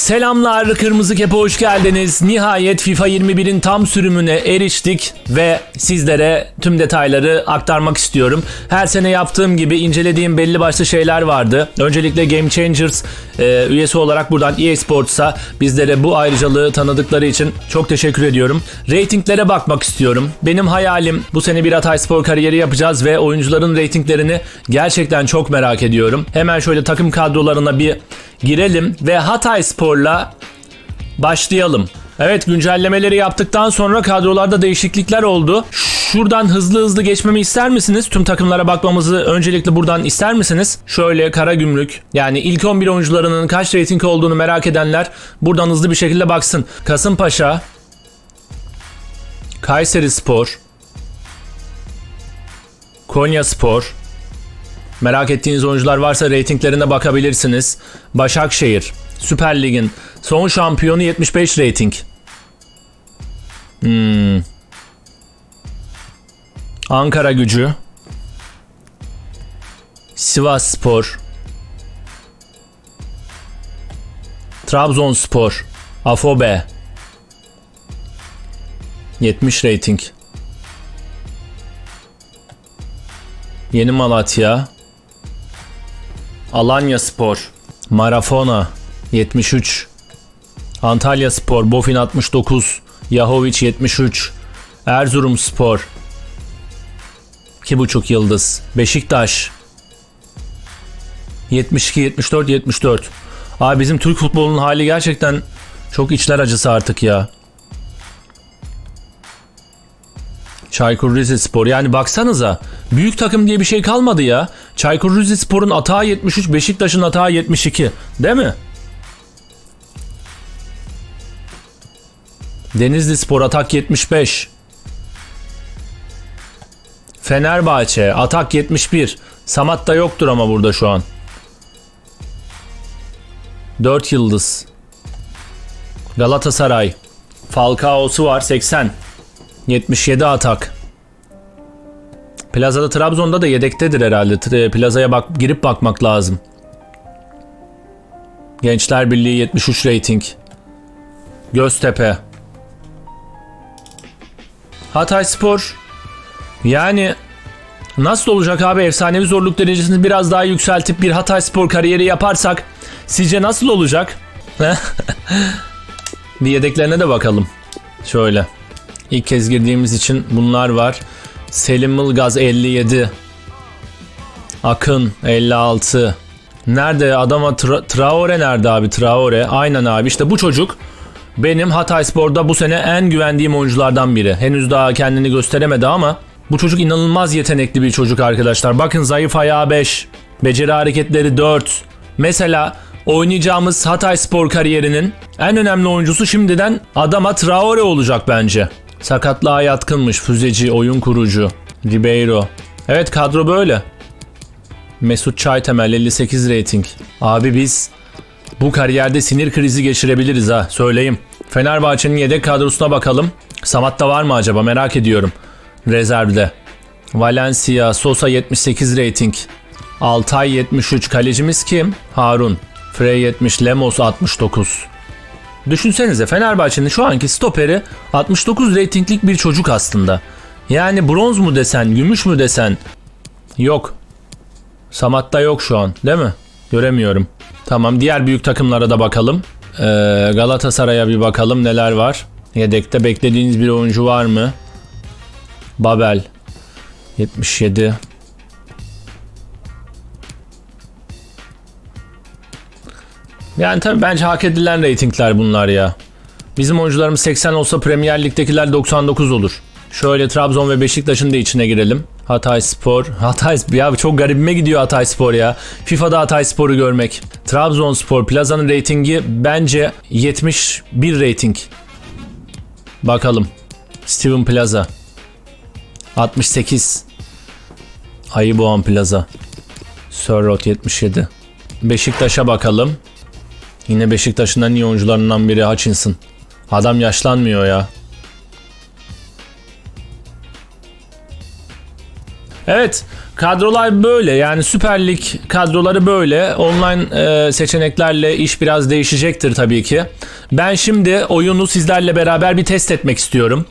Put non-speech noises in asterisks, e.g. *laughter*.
Selamlar Kırmızı Kepe hoş geldiniz. Nihayet FIFA 21'in tam sürümüne eriştik ve sizlere tüm detayları aktarmak istiyorum. Her sene yaptığım gibi incelediğim belli başlı şeyler vardı. Öncelikle Game Changers e, üyesi olarak buradan EA Sports'a bizlere bu ayrıcalığı tanıdıkları için çok teşekkür ediyorum. Ratinglere bakmak istiyorum. Benim hayalim bu sene bir Hatay Spor kariyeri yapacağız ve oyuncuların ratinglerini gerçekten çok merak ediyorum. Hemen şöyle takım kadrolarına bir girelim ve Hatay Spor'la başlayalım. Evet güncellemeleri yaptıktan sonra kadrolarda değişiklikler oldu. Şuradan hızlı hızlı geçmemi ister misiniz? Tüm takımlara bakmamızı öncelikle buradan ister misiniz? Şöyle Karagümrük yani ilk 11 oyuncularının kaç rating olduğunu merak edenler buradan hızlı bir şekilde baksın. Kasımpaşa, Kayseri Spor, Konya Spor, Merak ettiğiniz oyuncular varsa reytinglerine bakabilirsiniz. Başakşehir, Süper Lig'in son şampiyonu 75 rating. Hmm. Ankara gücü. Sivas Spor. Trabzonspor. Afobe. 70 rating. Yeni Malatya. Alanya Spor, Marafona 73, Antalya Spor, Bofin 69, Yahoviç 73, Erzurum Spor 2,5 yıldız, Beşiktaş 72, 74, 74. Abi bizim Türk futbolunun hali gerçekten çok içler acısı artık ya. Çaykur Rizespor yani baksanıza büyük takım diye bir şey kalmadı ya. Çaykur Rizespor'un atağı 73, Beşiktaş'ın atağı 72. Değil mi? Denizli Spor atak 75. Fenerbahçe atak 71. Samat da yoktur ama burada şu an. 4 yıldız. Galatasaray. Falcao'su var 80. 77 atak. Plazada Trabzon'da da yedektedir herhalde. T- Plazaya bak girip bakmak lazım. Gençler Birliği 73 rating. Göztepe. Hatay Spor. Yani nasıl olacak abi efsanevi zorluk derecesini biraz daha yükseltip bir Hatay Spor kariyeri yaparsak sizce nasıl olacak? *laughs* bir yedeklerine de bakalım. Şöyle. İlk kez girdiğimiz için bunlar var. Selim Ilgaz 57. Akın 56. Nerede adama Tra- Traore nerede abi Traore? Aynen abi işte bu çocuk benim Hatay Spor'da bu sene en güvendiğim oyunculardan biri. Henüz daha kendini gösteremedi ama bu çocuk inanılmaz yetenekli bir çocuk arkadaşlar. Bakın zayıf ayağı 5. Beceri hareketleri 4. Mesela oynayacağımız Hatay Spor kariyerinin en önemli oyuncusu şimdiden Adama Traore olacak bence. Sakatlığa yatkınmış. Füzeci, oyun kurucu. Ribeiro. Evet kadro böyle. Mesut Çaytemel 58 rating. Abi biz bu kariyerde sinir krizi geçirebiliriz ha söyleyeyim. Fenerbahçe'nin yedek kadrosuna bakalım. Samat'ta var mı acaba merak ediyorum. Rezervde. Valencia, Sosa 78 rating. Altay 73. Kalecimiz kim? Harun. Frey 70, Lemos 69. Düşünsenize Fenerbahçe'nin şu anki stoperi 69 reytinglik bir çocuk aslında. Yani bronz mu desen, gümüş mü desen? Yok. Samat'ta yok şu an değil mi? Göremiyorum. Tamam diğer büyük takımlara da bakalım. Ee, Galatasaray'a bir bakalım neler var. Yedekte beklediğiniz bir oyuncu var mı? Babel 77 Yani tabii bence hak edilen reytingler bunlar ya. Bizim oyuncularımız 80 olsa Premier Lig'dekiler 99 olur. Şöyle Trabzon ve Beşiktaş'ın da içine girelim. Hatay Spor. *laughs* Hatay ya çok garibime gidiyor Hatay Spor ya. FIFA'da Hatay Spor'u görmek. Trabzonspor Plaza'nın reytingi bence 71 reyting. Bakalım. Steven Plaza. 68. Ayıboğan Plaza. Sörrot 77. Beşiktaş'a bakalım. Yine Beşiktaş'ın en iyi oyuncularından biri Hutchinson. Adam yaşlanmıyor ya. Evet kadrolar böyle yani Süper Lig kadroları böyle. Online e, seçeneklerle iş biraz değişecektir tabii ki. Ben şimdi oyunu sizlerle beraber bir test etmek istiyorum.